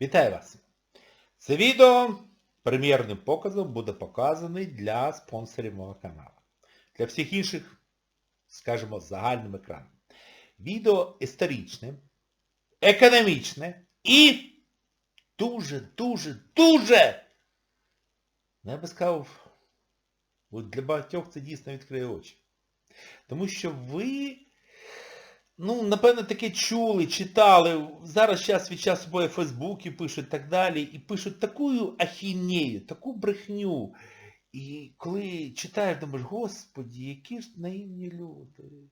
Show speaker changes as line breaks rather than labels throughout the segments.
Вітаю вас! Це відео прем'єрним показом буде показаний для спонсорів мого каналу. Для всіх інших, скажімо, загальним екраном. Відео історичне, економічне і дуже, дуже, ну, я би сказав, для багатьох це дійсно відкриє очі. Тому що ви Ну, напевно, таке чули, читали. Зараз час від часу в Фейсбуці пишуть так далі. І пишуть таку ахінею, таку брехню. І коли читаєш, думаєш, господі, які ж наївні люди.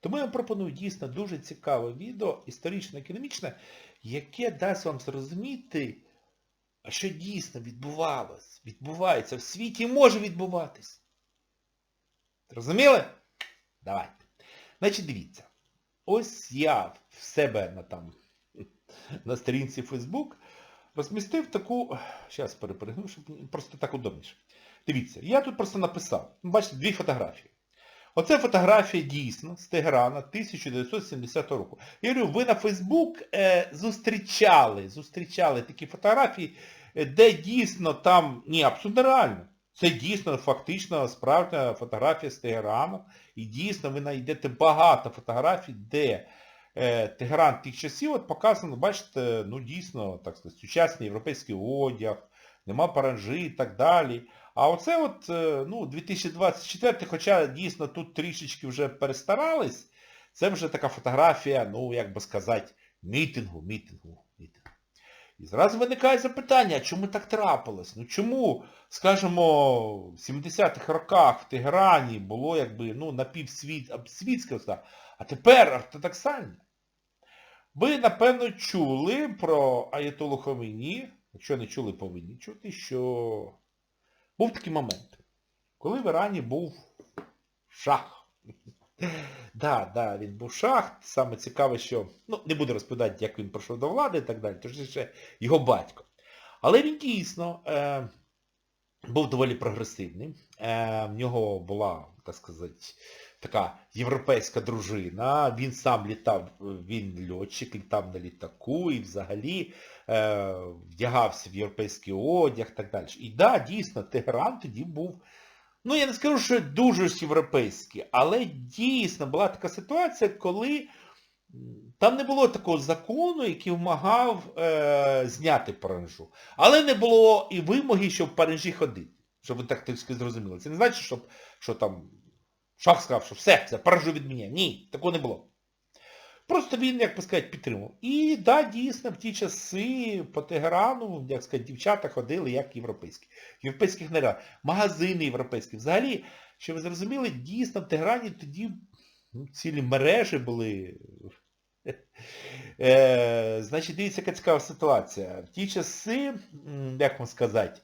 Тому я вам пропоную дійсно дуже цікаве відео, історично-економічне, яке дасть вам зрозуміти, що дійсно відбувалось, відбувається в світі і може відбуватись. Зрозуміли? Давайте. Значить, дивіться. Ось я в себе на там на сторінці Facebook розмістив таку... Зараз перепригну, щоб просто так удобніше. Дивіться, я тут просто написав. Бачите, дві фотографії. Оце фотографія дійсно з Тегерана 1970 року. Я говорю, ви на Facebook е, зустрічали, зустрічали такі фотографії, е, де дійсно там, ні, абсолютно реально. Це дійсно фактично справжня фотографія з Тегерану. І дійсно ви знайдете багато фотографій, де е, Тегеран тих часів от показано, бачите, ну дійсно, так сказати, сучасний європейський одяг, нема паранжі і так далі. А оце от, е, ну, 2024, хоча дійсно тут трішечки вже перестарались, це вже така фотографія, ну, як би сказати, мітингу, мітингу. І зразу виникає запитання, чому так трапилось? Ну чому, скажімо, в 70-х роках в Тегерані було якби ну, напівсвіт, світське, а тепер ортодоксальне? Ви, напевно, чули про Аятолу Хомейні, якщо не чули, повинні чути, що був такий момент, коли в Ірані був шах. Да, да, він був шах. Саме цікаве, що... Ну, не буду розповідати, як він прийшов до влади і так далі, тож ще його батько. Але він дійсно е, був доволі прогресивним. Е, в нього була, так сказати, така європейська дружина. Він сам літав, він льотчик, літав на літаку і взагалі е, вдягався в європейський одяг і так далі. І да, дійсно, Тегеран тоді був Ну, я не скажу, що дуже ж європейські, але дійсно була така ситуація, коли там не було такого закону, який вимагав е, зняти паранжу. Але не було і вимоги, щоб в паранжі ходити. Щоб ви так тільки зрозуміли. Це не значить, щоб, що там шах сказав, що все, це паранжу мене. Ні, такого не було. Просто він, як би сказати, підтримував. І да, дійсно, в ті часи по Тегерану, як сказати, дівчата ходили як європейські. В європейських нарядах. Магазини європейські. Взагалі, що ви зрозуміли, дійсно в Тегерані тоді ну, цілі мережі були. Е, значить, дивіться, яка цікава ситуація. В ті часи, як вам сказати,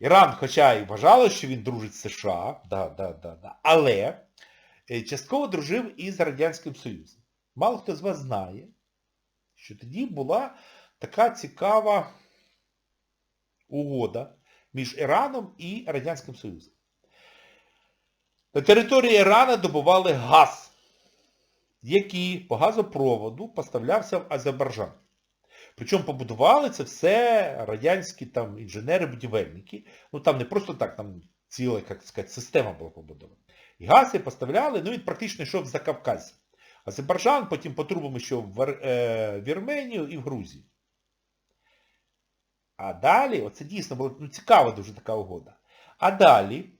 Іран, хоча і вважало, що він дружить з США, да, да, да, але е, частково дружив із Радянським Союзом. Мало хто з вас знає, що тоді була така цікава угода між Іраном і Радянським Союзом. На території Ірана добували газ, який по газопроводу поставлявся в Азербайджан. Причому побудували це все радянські там інженери-будівельники. Ну там не просто так, там ціла, як сказати, система була побудована. І газ і поставляли, ну він практично йшов за Кавказь. Азербайджан, потім по трубам йшов в Вірменію і в Грузію. А далі, оце дійсно була ну, цікава дуже така угода. А далі,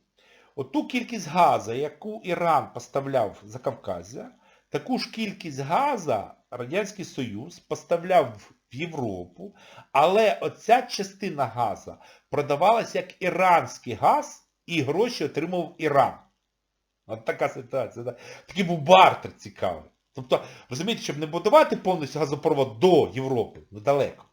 оту кількість газу, яку Іран поставляв за Кавказя, таку ж кількість газа Радянський Союз поставляв в Європу, але оця частина газу продавалася як іранський газ і гроші отримав Іран. От така ситуація. Такий був бартер цікавий. Тобто, розумієте, щоб не будувати повністю газопровод до Європи, недалеко,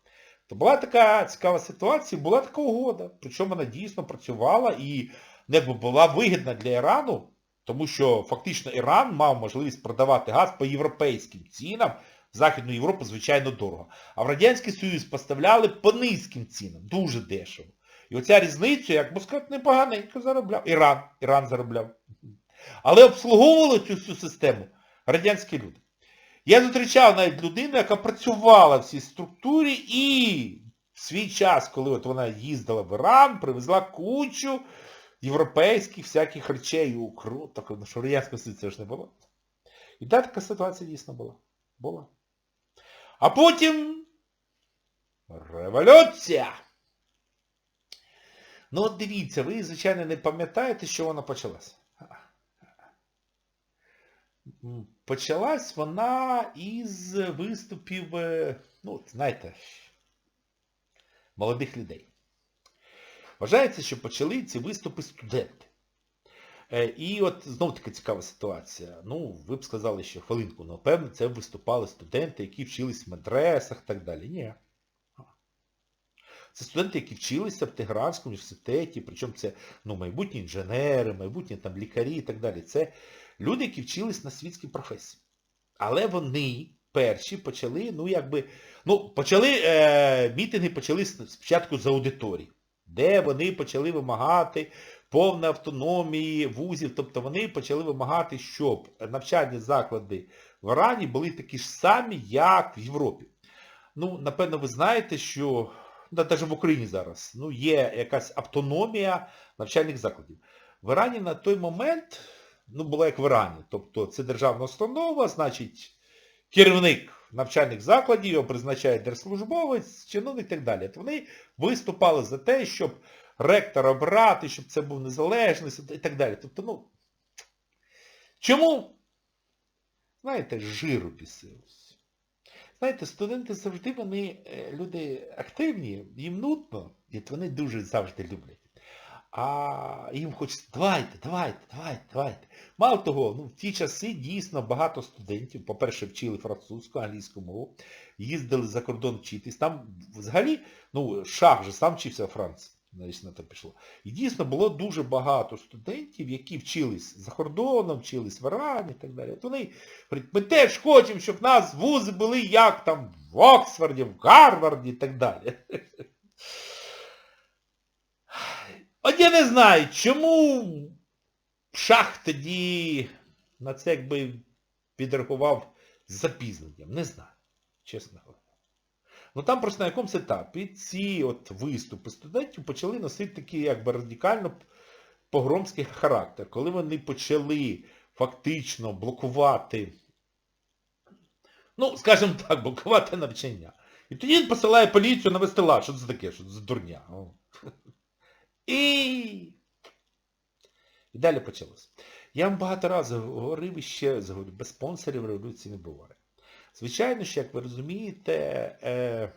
то була така цікава ситуація, була така угода. Причому вона дійсно працювала і якби була вигідна для Ірану, тому що фактично Іран мав можливість продавати газ по європейським цінам, Західну Європу, звичайно, дорого. А в Радянський Союз поставляли по низьким цінам, дуже дешево. І оця різниця, як би сказати, непоганенько заробляв. Іран, Іран заробляв. Але обслуговували цю всю систему радянські люди. Я зустрічав навіть людину, яка працювала в цій структурі і в свій час, коли от вона їздила в Іран, привезла кучу європейських всяких речей. У круто, ну що в Радянському Союзі це ж не було. І так така ситуація дійсно була. Була. А потім революція. Ну от дивіться, ви, звичайно, не пам'ятаєте, що вона почалася. Почалась вона із виступів, е, ну, знаєте, молодих людей. Вважається, що почали ці виступи студенти. Е, І от знову така цікава ситуація. Ну, ви б сказали, що хвилинку, ну, певно, це виступали студенти, які вчились в медресах і так далі. Ні. Це студенти, які вчилися в Тегеранському університеті, причому це ну, майбутні інженери, майбутні там, лікарі і так далі. Це люди, які вчились на світській професії. Але вони перші почали, ну якби, ну, почали, е, мітинги почали спочатку з аудиторії, де вони почали вимагати повної автономії вузів, тобто вони почали вимагати, щоб навчальні заклади в Ірані були такі ж самі, як в Європі. Ну, напевно, ви знаєте, що навіть в Україні зараз ну, є якась автономія навчальних закладів. В Ірані на той момент, ну, було як в Ірані, тобто це державна установа, значить, керівник навчальних закладів, його призначає держслужбовець, чиновник і так далі. От вони виступали за те, щоб ректора обрати, щоб це був незалежний і так далі. Тобто, ну, чому, знаєте, жиру пісилось. Знаєте, студенти завжди вони е, люди активні, їм нудно, і вони дуже завжди люблять. А їм хочеться, давайте, давайте, давайте, давайте. Мало того, ну, в ті часи дійсно багато студентів, по-перше, вчили французьку, англійську мову, їздили за кордон вчитись. Там взагалі, ну, шах же сам вчився у Франції, навіть на те пішло. І дійсно було дуже багато студентів, які вчились за кордоном, вчились в Ірані і так далі. От вони говорять, ми теж хочемо, щоб в нас вузи були як там в Оксфорді, в Гарварді і так далі. От я не знаю, чому шах тоді на це якби відреагував з запізненням. Не знаю, чесно говоря. Ну там просто на якомусь етапі ці от виступи студентів почали носити такий якби радикально погромський характер. Коли вони почали фактично блокувати, ну, скажімо так, блокувати навчання. І тоді він посилає поліцію навести лад. Що це таке? Що це за дурня? І... Далі почалося. Я вам багато разів говорив і ще раз говорю, без спонсорів революції не буває. Звичайно, що, як ви розумієте, е,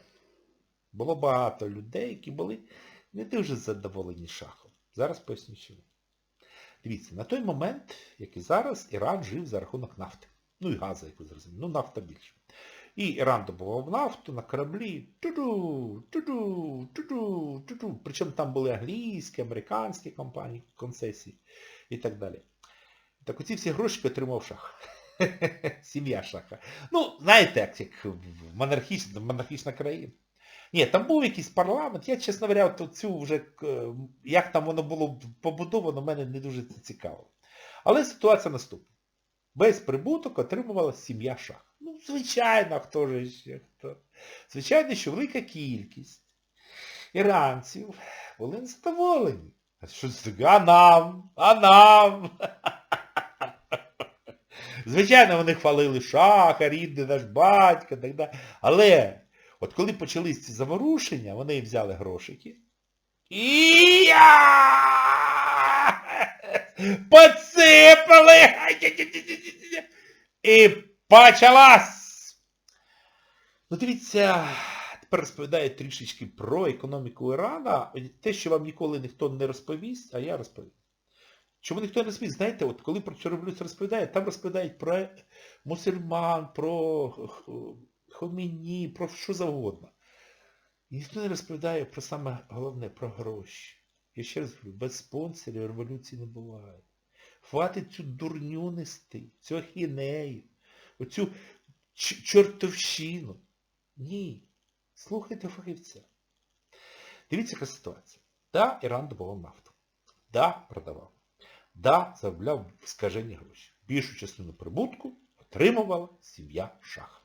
було багато людей, які були не дуже задоволені шахом. Зараз поясню чому. Дивіться, на той момент, як і зараз, Іран жив за рахунок нафти. Ну і газу, як ви зрозуміли. Ну, нафта більше. І Іран добував нафту на кораблі. Ту-ду, ту-ду, ту-ду, ту-ду. Причому там були англійські, американські компанії, концесії і так далі. Так оці всі гроші отримав шах. Сім'я шаха. Ну, знаєте, як, як монархічна, монархічна країна. Ні, там був якийсь парламент, я, чесно говоря, от цю вже, е, як там воно було побудовано, мене не дуже це цікаво. Але ситуація наступна. Весь прибуток отримувала сім'я шах. Звичайно, хто ж ще хто. Звичайно, що велика кількість іранців були незадоволені. А що? А нам? А нам? Звичайно, вони хвалили шаха, рідний наш батько, так далі. Але от коли почались ці заворушення, вони взяли грошики. І Поципали! І почалась! Ну дивіться, тепер розповідаю трішечки про економіку Ірана. Те, що вам ніколи ніхто не розповість, а я розповім. Чому ніхто не розповість? Знаєте, от коли про цю революцію розповідає, там розповідають про мусульман, про Хоміні, про що завгодно. Ніхто не розповідає про саме головне, про гроші. Я ще раз говорю, без спонсорів революції не буває. Хватить цю дурню нести, цю ахінею, оцю чортовщину. Ні. Слухайте фахівця. Дивіться, яка ситуація. Да, Іран добував нафту. Да, продавав. Да, заробляв скажені гроші. Більшу частину прибутку отримувала сім'я Шаха.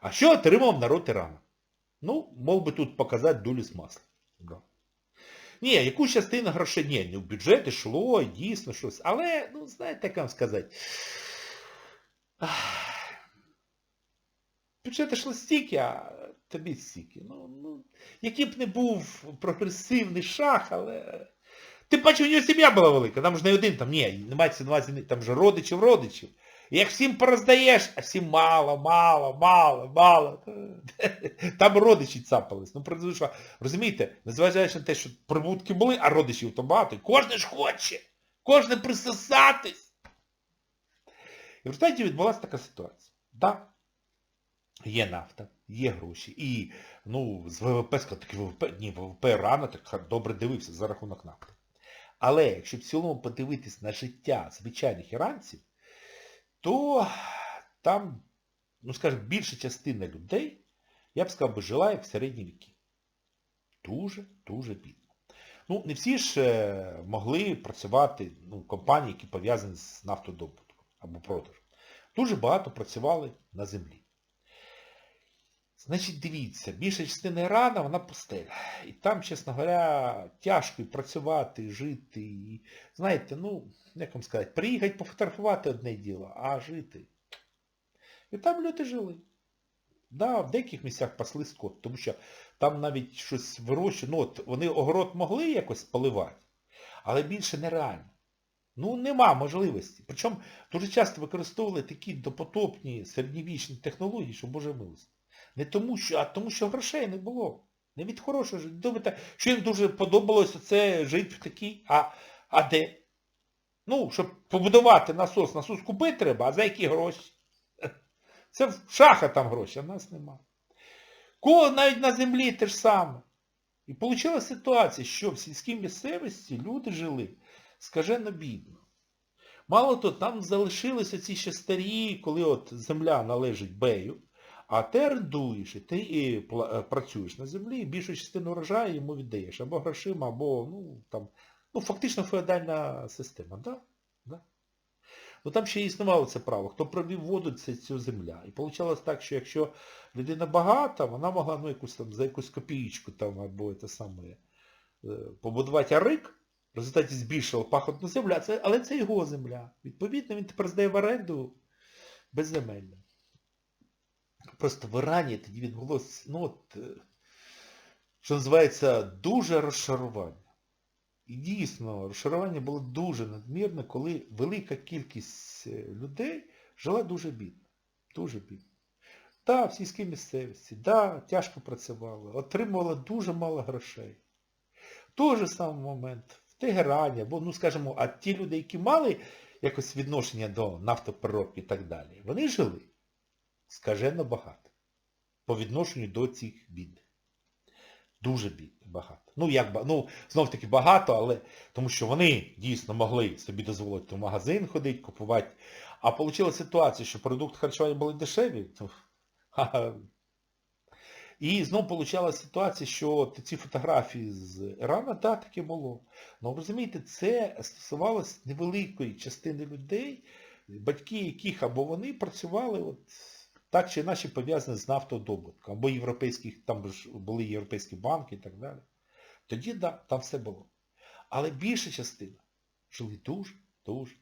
А що отримав народ Ірана? Ну, мог би тут показати долю з масла. Да. Ні, якусь частину грошей, ні, не в бюджет йшло, дійсно щось. Але, ну, знаєте, як вам сказати. Ах, Бюджет йшло стільки, а тобі стільки. Ну, ну, який б не був прогресивний шах, але... Ти бачив, у нього сім'я була велика, там ж не один, там ні, не мається на там же родичів, родичів. Як всім пороздаєш, а всім мало, мало, мало, мало. Там родичі цапались. Ну, що, розумієте, незважаючи на те, що прибутки були, а родичів то багато. Кожен ж хоче, кожен присосатись. В результаті відбулася така ситуація. Так, є нафта, є гроші. І ну, з ВВП сказати, таки ВВП, ні, ВВП рано так добре дивився за рахунок нафти. Але якщо в цілому подивитись на життя звичайних іранців, то там, ну скажімо, більша частина людей, я б сказав, би, жила як в середні віки. Дуже-дуже бідно. Ну, не всі ж е, могли працювати ну, компанії, які пов'язані з нафтодобутком або продажем. Дуже багато працювали на землі. Значить, дивіться, більша частина Ірана, вона пустеля. І там, чесно говоря, тяжко і працювати, і жити. І, знаєте, ну, як вам сказати, приїхати пофотографувати одне діло, а жити. І там люди жили. Да, в деяких місцях пасли скот, тому що там навіть щось вирощує. Ну от вони огород могли якось поливати, але більше нереально. Ну, нема можливості. Причому дуже часто використовували такі допотопні середньовічні технології, що Боже милості. Не тому, що, а тому, що грошей не було. Не від хорошого життя. Думаєте, що їм дуже подобалося це жити в такій, а, а де? Ну, щоб побудувати насос, насос купити треба, а за які гроші? Це в шаха там гроші, а нас нема. Кого навіть на землі те ж саме. І вийшла ситуація, що в сільській місцевості люди жили скажено бідно. Мало того, там залишилися ці ще старі, коли от земля належить бею, а ти орендуєш, і ти і працюєш на землі, і більшу частину врожаю йому віддаєш. Або грошима, або, ну, там, ну, фактично феодальна система. Да? Ну там ще існувало це право. Хто провів воду, це цю земля. І вийшло так, що якщо людина багата, вона могла ну, якусь там за якусь копієчку там, або це саме, побудувати арик, в результаті збільшила пахотну землю, але це його земля. Відповідно, він тепер здає в оренду безземельно. Просто в Ірані тоді відбулося, ну от, що називається, дуже розшарування. І дійсно, розшарування було дуже надмірне, коли велика кількість людей жила дуже бідно. Дуже бідно. Да, в сільській місцевості, да, тяжко працювали, отримували дуже мало грошей. Той же самий момент Тегерані, або, ну скажімо, а ті люди, які мали якось відношення до нафтопереробки і так далі, вони жили скажено багато. По відношенню до цих бідних. Дуже бідних багато. Ну, як ну, знов таки багато, але тому що вони дійсно могли собі дозволити в магазин ходити, купувати. А вийшла ситуація, що продукти харчування були дешеві. І знову вийшла ситуація, що ці фотографії з Ірана, так, таке було. Ну, розумієте, це стосувалося невеликої частини людей, батьки яких або вони працювали от, так чи інакше пов'язані з нафтодобутком, або європейських, там ж були європейські банки і так далі. Тоді, так, да, там все було. Але більша частина жили дуже, дуже.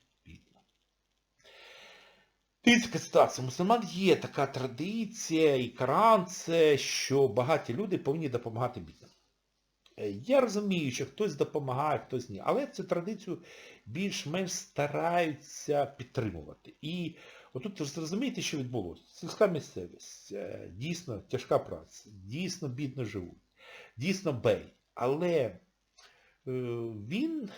Дивіться ситуація. Мусульман є така традиція і Коран це, що багаті люди повинні допомагати бідним. Я розумію, що хтось допомагає, хтось ні. Але цю традицію більш-менш стараються підтримувати. І отут зрозумієте, що відбулося. Сільська місцевість, дійсно тяжка праця, дійсно бідно живуть, дійсно бей. Але він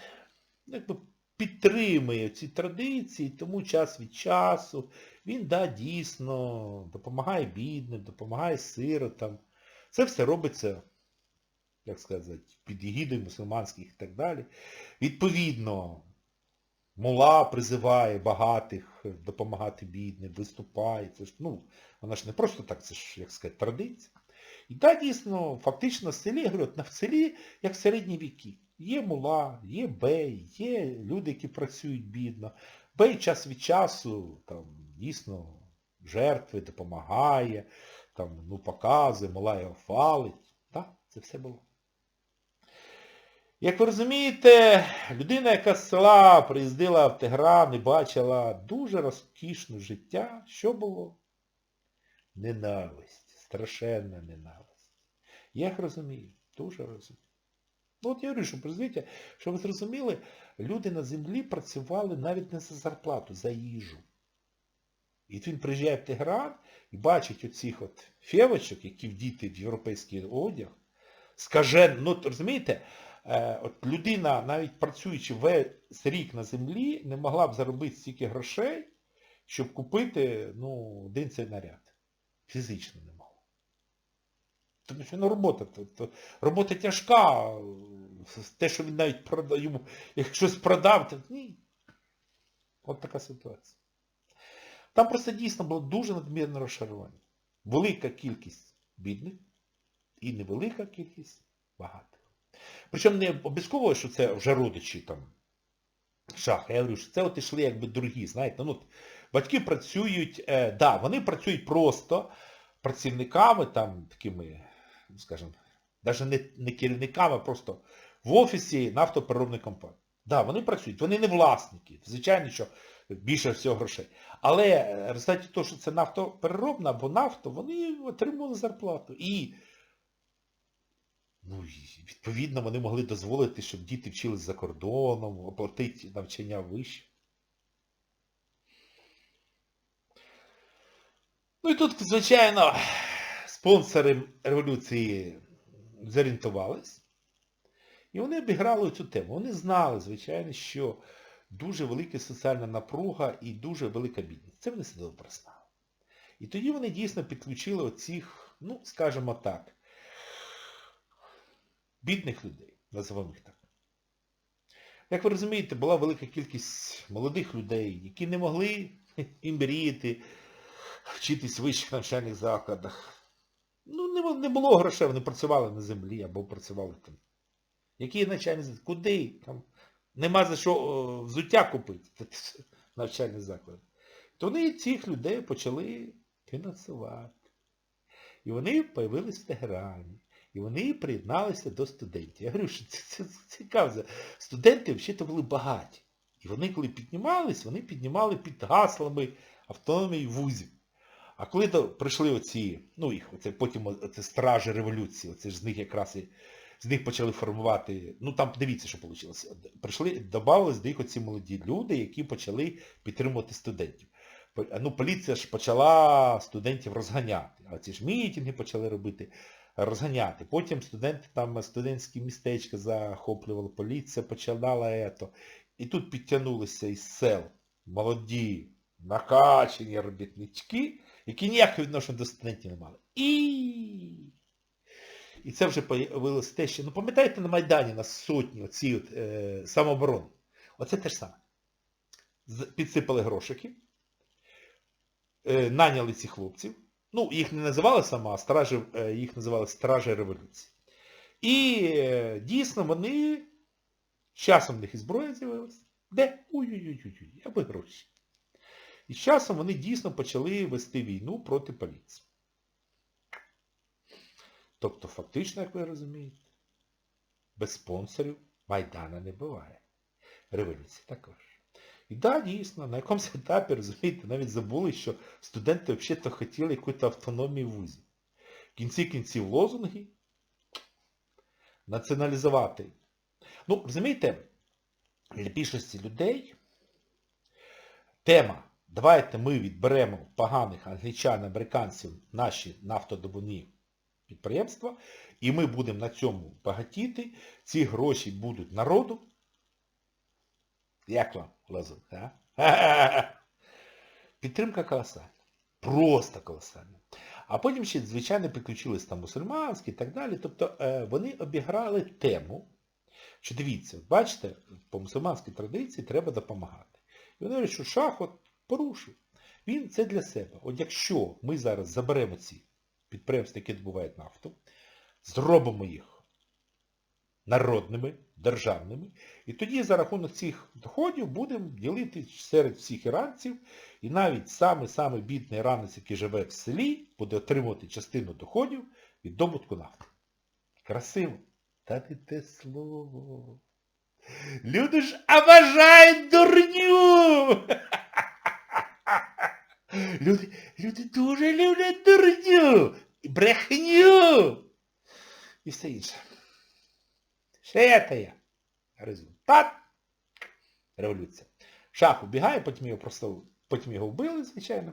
якби, підтримує ці традиції, тому час від часу він да, дійсно допомагає бідним, допомагає сиротам. Це все робиться, як сказати, під егідою мусульманських і так далі. Відповідно, Мула призиває багатих допомагати бідним, виступає. Це ж, ну, вона ж не просто так, це ж, як сказати, традиція. І так, дійсно, фактично в селі, я говорю, в селі, як в середні віки. Є мула, є бей, є люди, які працюють бідно. Бей час від часу, там, дійсно, жертви допомагає, там, ну, показує, мала його фалить. Так, це все було. Як ви розумієте, людина, яка з села приїздила в Тегран і бачила дуже розкішне життя, що було? Ненависть, страшенна ненависть. Я їх розумію, дуже розумію. Ну от я говорю, що призвіться, щоб ви зрозуміли, люди на землі працювали навіть не за зарплату, за їжу. І він приїжджає в Тегран і бачить оцих от фєвочок, які вдіти в європейський одяг, скаже, ну розумієте, е, от людина, навіть працюючи весь рік на землі, не могла б заробити стільки грошей, щоб купити ну, один цей наряд. Фізично не. Тому що ну, робота, то, то, робота тяжка, те, що він навіть продав, йому, як щось продав, то ні. От така ситуація. Там просто дійсно було дуже надмірне розшарування. Велика кількість бідних і невелика кількість багатих. Причому не обов'язково, що це вже родичі там шаха. Я говорю, що це от ішли якби дорогі, знаєте. Ну, от, батьки працюють, е, да, вони працюють просто працівниками, там, такими, скажімо, навіть не, не керівниками, а просто в офісі нафтопереробної компанії. Да, вони працюють, вони не власники. Звичайно, що більше всього грошей. Але е, в результаті того, що це нафтопереробна або нафто, вони отримували зарплату. І ну, відповідно вони могли дозволити, щоб діти вчились за кордоном, оплатити навчання вище. Ну і тут, звичайно, спонсори революції зорієнтувались. І вони обіграли цю тему. Вони знали, звичайно, що дуже велика соціальна напруга і дуже велика бідність. Це вони все добре знали. І тоді вони дійсно підключили оцих, ну, скажімо так, бідних людей, називаємо їх так. Як ви розумієте, була велика кількість молодих людей, які не могли і мріяти, вчитись в вищих навчальних закладах. Ну, не, не було грошей, вони працювали на землі або працювали там. Які навчальні заклади? Куди? Там нема за що о, взуття купити, навчальний заклад. То вони цих людей почали фінансувати. І вони появились в Тегерані. І вони приєдналися до студентів. Я говорю, що це, це, це цікаво. Студенти взагалі були багаті. І вони, коли піднімались, вони піднімали під гаслами автономії вузів. А коли до, прийшли оці, ну їх, оце, потім оце стражі революції, оце ж з них якраз і з них почали формувати, ну там дивіться, що вийшло. Прийшли, додавались до їх оці молоді люди, які почали підтримувати студентів. Ну, поліція ж почала студентів розганяти. А ці ж мітинги почали робити, розганяти. Потім студенти там студентські містечка захоплювали, поліція починала ето. І тут підтягнулися із сел молоді, накачені робітнички, які ніякого відношення до студентів не мали. І... І це вже появилось те, що... Ну пам'ятаєте, на Майдані на сотні оці от, е, самооборони. Оце те ж саме. Підсипали грошики, е, наняли цих хлопців. Ну, їх не називали сама, а стражі, е, їх називали стражі революції. І е, дійсно вони, часом в них і зброя з'явилася. Де? Ой-ой-ой, аби гроші. І з часом вони дійсно почали вести війну проти поліції. Тобто фактично, як ви розумієте, без спонсорів Майдана не буває. Революції також. І так, да, дійсно, на якомусь етапі, розумієте, навіть забули, що студенти взагалі хотіли якусь автономію в вузі. В кінці кінців лозунги націоналізувати. Ну, розумієте, для більшості людей тема давайте ми відберемо поганих англічан, американців наші нафтодобувні підприємства, і ми будемо на цьому багатіти, ці гроші будуть народу. Як вам, а? Підтримка колосальна. Просто колосальна. А потім ще, звичайно, підключились там мусульманські і так далі. Тобто е, вони обіграли тему, що дивіться, бачите, по мусульманській традиції треба допомагати. І вони говорять, що шах от порушив. Він це для себе. От якщо ми зараз заберемо ці підприємства, які добувають нафту, зробимо їх народними, державними. І тоді за рахунок цих доходів будемо ділити серед всіх іранців. І навіть саме-саме бідний іранець, який живе в селі, буде отримувати частину доходів від добутку нафти. Красиво. Та не те слово. Люди ж обожають дурню! Люди, люди дуже люблять дурню! Брехню! І все інше. Ще це я. Результат. Революція. Шах убігає, потім його просто, потім його вбили, звичайно.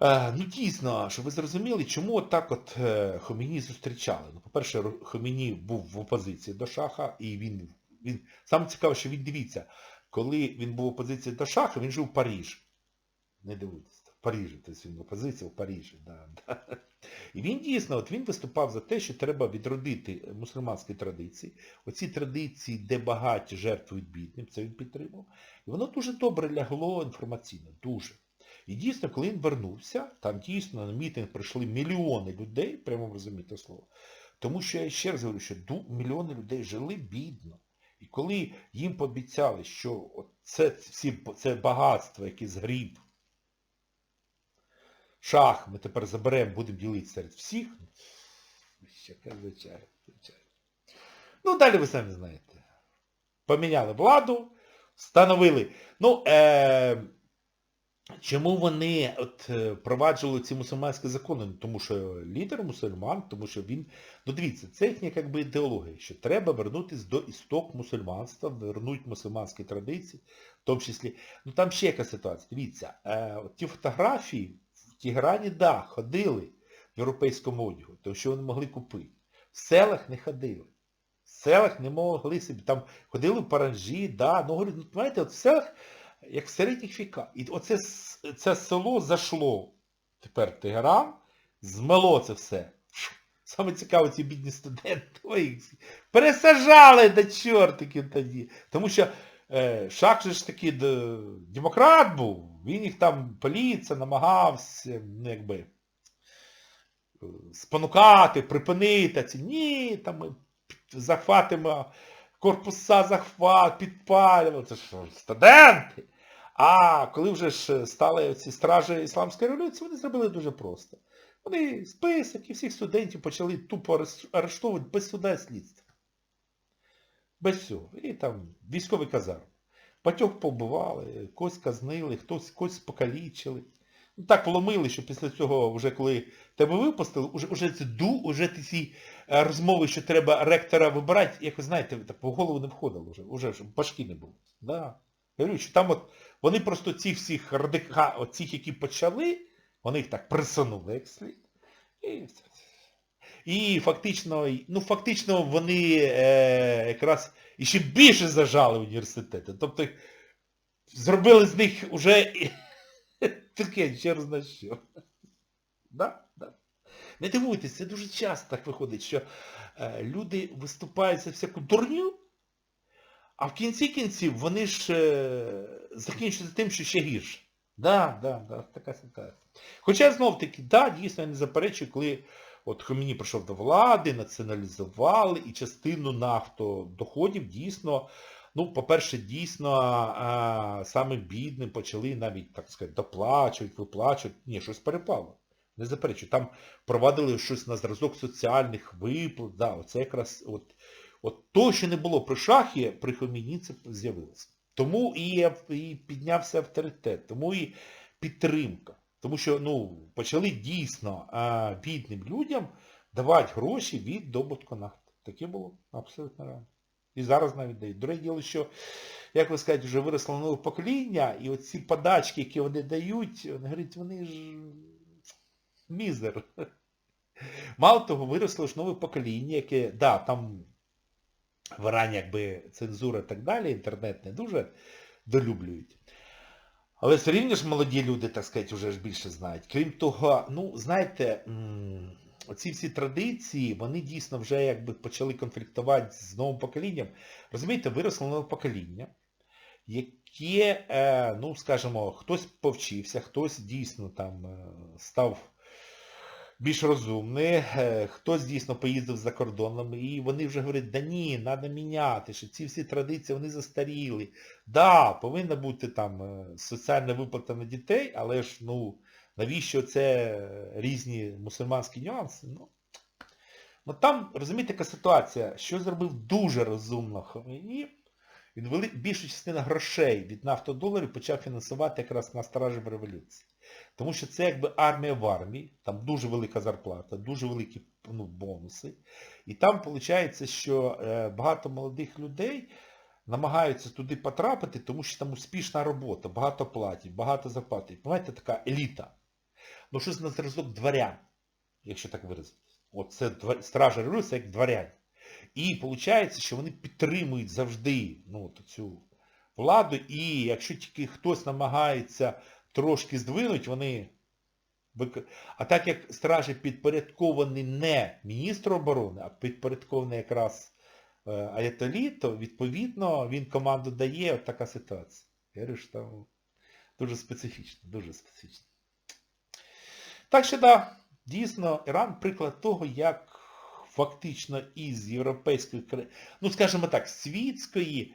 Е, ну дійсно, щоб ви зрозуміли, чому от так от е, Хоміні зустрічали. Ну, по-перше, Хоміні був в опозиції до Шаха, і він, він... Саме цікаве, що він дивіться, коли він був в опозиції до Шаха, він жив в Парижі. Не дивитися, в Парижі, тобто він в опозиції в Парижі. Да, да. І він дійсно, от він виступав за те, що треба відродити мусульманські традиції. Оці традиції, де багаті жертвують бідним, це він підтримав. І воно дуже добре лягло інформаційно, дуже. І дійсно, коли він вернувся, там дійсно на мітинг прийшли мільйони людей, прямо розумієте слово. Тому що я ще раз говорю, що мільйони людей жили бідно. І коли їм пообіцяли, що це, всі, це багатство, яке згріб, шах ми тепер заберемо, будемо ділити серед всіх, ну, звичайно, звичайно. Ну, далі ви самі знаєте. Поміняли владу, встановили. Ну, е, Чому вони от, е, впроваджували ці мусульманські закони? Ну, Тому що лідер мусульман, тому що він... Ну дивіться, це їхня як би, ідеологія, що треба вернутися до істок мусульманства, вернути мусульманські традиції, в тому числі. Ну там ще яка ситуація. Дивіться, е, от ті фотографії Тіграні, да, ходили в європейському одягу, тому що вони могли купити. В селах не ходили. В селах не могли собі. Там ходили в паранжі, да, ну говорю, ну, знаєте, от в селах як в середніх віках. І оце це село зайшло. Тепер Тегеран, змело це все. Саме цікаво, ці бідні студенти. Ой, пересажали до чортиків тоді. Тому що е, Шах же ж таки демократ був, він їх там поліція намагався, ну якби, е, спонукати, припинити. Ці, ні, там ми захватимо корпуса захват, підпалювали. Це що, студенти? А коли вже ж стали ці стражі Ісламської революції, вони зробили дуже просто. Вони список і всіх студентів почали тупо арештовувати без суда і слідства. Без всього. І там військовий казарм. Батьох побивали, когось казнили, хтось когось покалічили. Ну, так вломили, що після цього, вже коли тебе випустили, уже, уже це ду, уже ці е, розмови, що треба ректора вибирати, як ви знаєте, так в голову не входило вже, вже башки не було. Да. Я говорю, що там от, вони просто цих всіх радика, от цих, які почали, вони їх так присунули як слід. І. і фактично, ну фактично вони е, якраз іще більше зажали університети. Тобто зробили з них уже таке через на що. Да? Да. Не дивуйтесь, це дуже часто так виходить, що е, люди виступають за всяку дурню, а в кінці кінців вони ж е, закінчуються тим, що ще гірше. Да, да, да, така ситуація. Хоча знов таки, да, дійсно, я не заперечую, коли от Хоміні прийшов до влади, націоналізували і частину нафтодоходів дійсно, ну, по-перше, дійсно, саме бідним почали навіть, так сказати, доплачувати, виплачувати. Ні, щось перепало. Не заперечую. Там провадили щось на зразок соціальних виплат. Да, оце якраз от, от то, що не було при шахі, при Хоміні це з'явилося. Тому і, і піднявся авторитет, тому і підтримка. Тому що ну, почали дійсно а, бідним людям давати гроші від добутку нафти. Таке було абсолютно реально. І зараз навіть дають. Друге діло, що, як ви скажете, вже виросло нове покоління, і оці подачки, які вони дають, вони говорять, вони ж мізер. Мало того, виросло ж нове покоління, яке, да, там в Ірані якби цензура і так далі, інтернет не дуже долюблюють. Але все рівно ж молоді люди, так сказати, вже ж більше знають. Крім того, ну, знаєте, оці всі традиції, вони дійсно вже якби почали конфліктувати з новим поколінням. Розумієте, виросло нове покоління, яке, е, ну, скажімо, хтось повчився, хтось дійсно там е, став більш розумні, е, хтось дійсно поїздив за кордоном, і вони вже говорять, да ні, треба міняти, що ці всі традиції, вони застаріли. Да, повинна бути там е, соціальна виплата на дітей, але ж, ну, навіщо це різні мусульманські нюанси? Ну, ну там, розумієте, яка ситуація, що зробив дуже розумно Хомейні, він більшу частину грошей від нафтодоларів почав фінансувати якраз на стражів революції. Тому що це якби армія в армії, там дуже велика зарплата, дуже великі ну, бонуси. І там виходить, що е, багато молодих людей намагаються туди потрапити, тому що там успішна робота, багато платять, багато зарплати. Понимаєте, така еліта. Ну щось на зразок дворян, якщо так виразитись. От це стража революції як дворян. І виходить, що вони підтримують завжди ну, от цю владу, і якщо тільки хтось намагається трошки здвинуть, вони... А так як стражі підпорядковані не міністру оборони, а підпорядковані якраз е, Аятолі, то відповідно він команду дає, от така ситуація. Я говорю, що там дуже специфічно, дуже специфічно. Так що так, дійсно, Іран приклад того, як фактично із європейської країни, ну скажімо так, світської,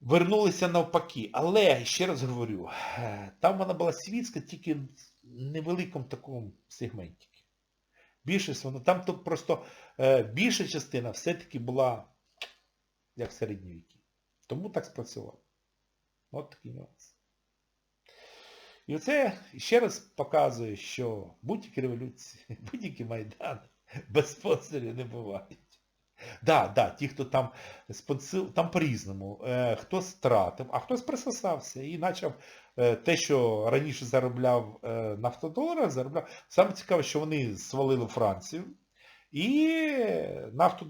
вернулися навпаки. Але, ще раз говорю, е, там вона була світська тільки в невеликому такому сегменті. Більшість вона, там то просто е, більша частина все-таки була як в середні віки. Тому так спрацювало. От такий нюанс. І оце ще раз показує, що будь-які революції, будь-які майдани без спонсорів не бувають. Да, да, ті, хто там спонсив, там по-різному. Е, хтось стратив, а хтось присосався і почав е, те, що раніше заробляв е, нафтодоларах, заробляв. Саме цікаве, що вони свалили Францію і нафту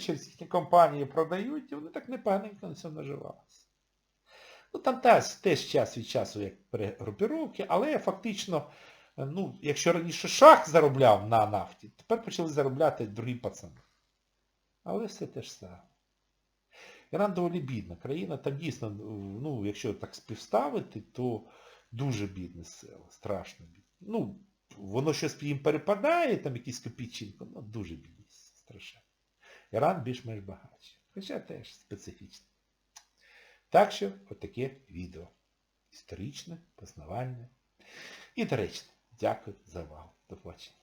через їхні компанії продають, і вони так непоганенько на цьому наживалися. Ну там теж, теж час від часу як перегрупіровки, але фактично, е, ну, якщо раніше шах заробляв на нафті, тепер почали заробляти другі пацани. Але все те ж саме. Іран доволі бідна країна, там дійсно, ну, якщо так співставити, то дуже бідне село, страшно бідне. Ну, воно щось їм перепадає, там якісь копійчинки, ну дуже бідні, страшенно. Іран більш-менш багатший. Хоча теж специфічний. Так що, отаке відео. Історичне, познавальне і доречне. Дякую за увагу. До побачення.